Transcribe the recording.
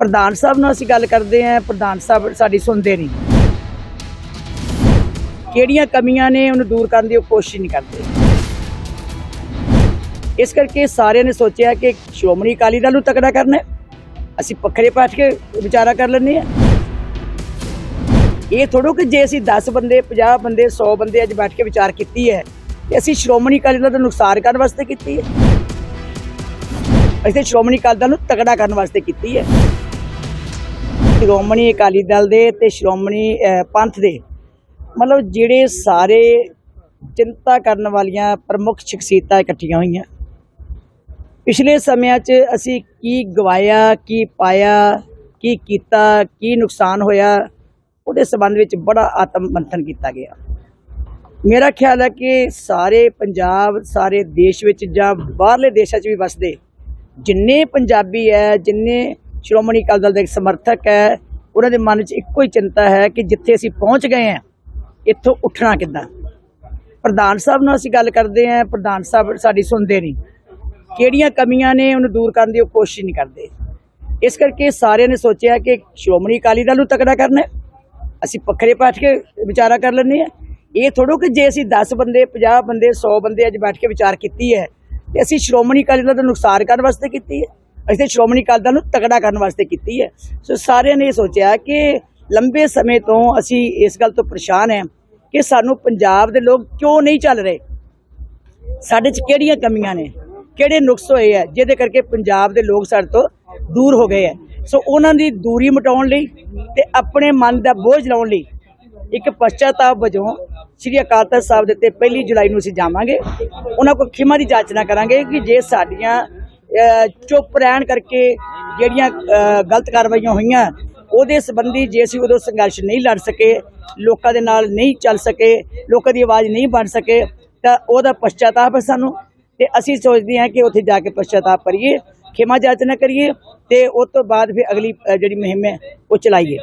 ਪ੍ਰਧਾਨ ਸਾਹਿਬ ਨਾਲ ਅਸੀਂ ਗੱਲ ਕਰਦੇ ਆਂ ਪ੍ਰਧਾਨ ਸਾਹਿਬ ਸਾਡੀ ਸੁਣਦੇ ਨਹੀਂ। ਕਿਹੜੀਆਂ ਕਮੀਆਂ ਨੇ ਉਹਨੂੰ ਦੂਰ ਕਰਨ ਦੀ ਉਹ ਕੋਸ਼ਿਸ਼ ਨਹੀਂ ਕਰਦੇ। ਇਸ ਕਰਕੇ ਸਾਰਿਆਂ ਨੇ ਸੋਚਿਆ ਕਿ ਸ਼੍ਰੋਮਣੀ ਅਕਾਲੀ ਦਲ ਨੂੰ ਤਕੜਾ ਕਰਨਾ ਅਸੀਂ ਪੱਖਰੇ ਪਾਠ ਕੇ ਵਿਚਾਰਾ ਕਰ ਲੈਂਦੇ ਆ ਇਹ ਥੋੜੋ ਕਿ ਜੇ ਅਸੀਂ 10 ਬੰਦੇ 50 ਬੰਦੇ 100 ਬੰਦੇ ਅੱਜ ਬੈਠ ਕੇ ਵਿਚਾਰ ਕੀਤੀ ਹੈ, ਤੇ ਅਸੀਂ ਸ਼੍ਰੋਮਣੀ ਅਕਾਲੀ ਦਲ ਦਾ ਨੁਕਸਾਨ ਕਰਨ ਵਾਸਤੇ ਕੀਤੀ ਹੈ। ਅਸੀਂ ਤਾਂ ਸ਼੍ਰੋਮਣੀ ਅਕਾਲੀ ਦਲ ਨੂੰ ਤਕੜਾ ਕਰਨ ਵਾਸਤੇ ਕੀਤੀ ਹੈ। ਸ਼੍ਰੋਮਣੀ ਅਕਾਲੀ ਦਲ ਦੇ ਤੇ ਸ਼੍ਰੋਮਣੀ ਪੰਥ ਦੇ। ਮਤਲਬ ਜਿਹੜੇ ਸਾਰੇ ਚਿੰਤਾ ਕਰਨ ਵਾਲੀਆਂ ਪ੍ਰਮੁੱਖ ਸ਼ਖਸੀਅਤਾਂ ਇਕੱਠੀਆਂ ਹੋਈਆਂ। ਪਿਛਲੇ ਸਮਿਆਂ 'ਚ ਅਸੀਂ ਕੀ ਗਵਾਇਆ, ਕੀ ਪਾਇਆ, ਕੀ ਕੀਤਾ, ਕੀ ਨੁਕਸਾਨ ਹੋਇਆ, ਉਹਦੇ ਸੰਬੰਧ ਵਿੱਚ ਬੜਾ ਆਤਮ ਮੰਥਨ ਕੀਤਾ ਗਿਆ। ਮੇਰਾ ਖਿਆਲ ਹੈ ਕਿ ਸਾਰੇ ਪੰਜਾਬ, ਸਾਰੇ ਦੇਸ਼ ਵਿੱਚ ਜਾਂ ਬਾਹਰਲੇ ਦੇਸ਼ਾਂ 'ਚ ਵੀ ਵਸਦੇ, ਜਿੰਨੇ ਪੰਜਾਬੀ ਹੈ, ਜਿੰਨੇ ਸ਼੍ਰੋਮਣੀ ਅਕਾਲੀ ਦਲ ਦੇ ਸਮਰਥਕ ਹੈ। ਉਹਨਾਂ ਦੇ ਮਨ 'ਚ ਇੱਕੋ ਹੀ ਚਿੰਤਾ ਹੈ ਕਿ ਜਿੱਥੇ ਅਸੀਂ ਪਹੁੰਚ ਗਏ ਹਾਂ, ਇੱਥੋਂ ਉੱਠਣਾ ਕਿੱਦਾਂ? ਪ੍ਰਧਾਨ ਸਾਹਿਬ ਨਾਲ ਅਸੀਂ ਗੱਲ ਕਰਦੇ ਆਂ ਪ੍ਰਧਾਨ ਸਾਹਿਬ ਸਾਡੀ ਸੁਣਦੇ ਨਹੀਂ। ਕਿਹੜੀਆਂ ਕਮੀਆਂ ਨੇ ਉਹਨੂੰ ਦੂਰ ਕਰਨ ਦੀ ਉਹ ਕੋਸ਼ਿਸ਼ ਨਹੀਂ ਕਰਦੇ। ਇਸ ਕਰਕੇ ਸਾਰਿਆਂ ਨੇ ਸੋਚਿਆ ਕਿ ਸ਼੍ਰੋਮਣੀ ਅਕਾਲੀ ਦਲ ਨੂੰ ਤਕੜਾ ਕਰਨਾ ਅਸੀਂ ਪੱਖਰੇ ਬੈਠ ਕੇ ਵਿਚਾਰਾ ਕਰ ਲੈਂਦੇ ਆ ਇਹ ਥੋੜੋ ਕਿ ਜੇ ਅਸੀਂ 10 ਬੰਦੇ 50 ਬੰਦੇ 100 ਬੰਦੇ ਅੱਜ ਬੈਠ ਕੇ ਵਿਚਾਰ ਕੀਤੀ ਹੈ, ਤੇ ਅਸੀਂ ਸ਼੍ਰੋਮਣੀ ਅਕਾਲੀ ਦਲ ਦਾ ਨੁਕਸਾਨ ਕਰਨ ਵਾਸਤੇ ਕੀਤੀ ਹੈ। ਅਸੀਂ ਤਾਂ ਸ਼੍ਰੋਮਣੀ ਅਕਾਲੀ ਦਲ ਨੂੰ ਤਕੜਾ ਕਰਨ ਵਾਸਤੇ ਕੀਤੀ ਹੈ। ਸੋ ਸਾਰਿਆਂ ਨੇ ਇਹ ਸੋਚਿਆ ਕਿ ਲੰਬੇ ਸਮੇਂ ਤੋਂ ਅਸੀਂ ਇਸ ਗੱਲ ਤੋਂ ਪਰੇਸ਼ਾਨ ਹੈ ਕਿ ਸਾਨੂੰ ਪੰਜਾਬ ਦੇ ਲੋਕ ਕਿਉਂ ਨਹੀਂ ਚੱਲ ਰਹੇ। ਸਾਡੇ 'ਚ ਕਿਹੜੀਆਂ ਕਮੀਆਂ ਨੇ? ਕਿਹੜੇ ਨੁਕਸ ਹੋਏ ਆ ਜਿਹਦੇ ਕਰਕੇ ਪੰਜਾਬ ਦੇ ਲੋਕ ਸਾਡੇ ਤੋਂ ਦੂਰ ਹੋ ਗਏ ਆ? ਸੋ ਉਹਨਾਂ ਦੀ ਦੂਰੀ ਮਿਟਾਉਣ ਲਈ ਤੇ ਆਪਣੇ ਮਨ ਦਾ ਬੋਝ ਲਾਉਣ ਲਈ ਇੱਕ ਪਛਤਾਪ ਵਜੋਂ ਸ੍ਰੀ ਅਕਾਲ ਤਖਤ ਸਾਹਿਬ ਦੇ ਤੇ ਪਹਿਲੀ ਜੁਲਾਈ ਨੂੰ ਅਸੀਂ ਜਾਵਾਂਗੇ। ਉਹਨਾਂ ਕੋਲ ਖਿਮਾ ਦੀ ਜਾਚਨਾ ਕਰਾਂਗੇ ਕਿ ਜੇ ਸਾਡੀਆਂ ਚੁੱਪ ਰਹਿਣ ਕਰਕੇ ਜਿਹੜੀਆਂ ਗਲਤ ਕਾਰਵਾਈਆਂ ਹੋਈਆਂ, ਉਹਦੇ ਸੰਬੰਧੀ ਜੇ ਅਸੀਂ ਉਦੋਂ ਸੰਘਰਸ਼ ਨਹੀਂ ਲੜ ਸਕੇ, ਲੋਕਾਂ ਦੇ ਨਾਲ ਨਹੀਂ ਚੱਲ ਸਕੇ, ਲੋਕਾਂ ਦੀ ਆਵਾਜ਼ ਨਹੀਂ ਬਣ ਸਕੇ, ਤਾਂ ਉਹਦਾ ਪਛਤਾਪ ਹੈ ਸਾਨੂੰ। ਤੇ ਅਸੀਂ ਸੋਚਦੇ ਹਾਂ ਕਿ ਉੱਥੇ ਜਾ ਕੇ ਪਛਤਾਪ ਕਰੀਏ, ਖਿਮਾ ਜਾਚਨਾ ਕਰੀਏ, ਤੇ ਉਸ ਤੋਂ ਬਾਅਦ ਫਿਰ ਅਗਲੀ ਜਿਹੜੀ ਮੁਹਿੰਮ ਹੈ, ਉਹ ਚਲਾਈਏ।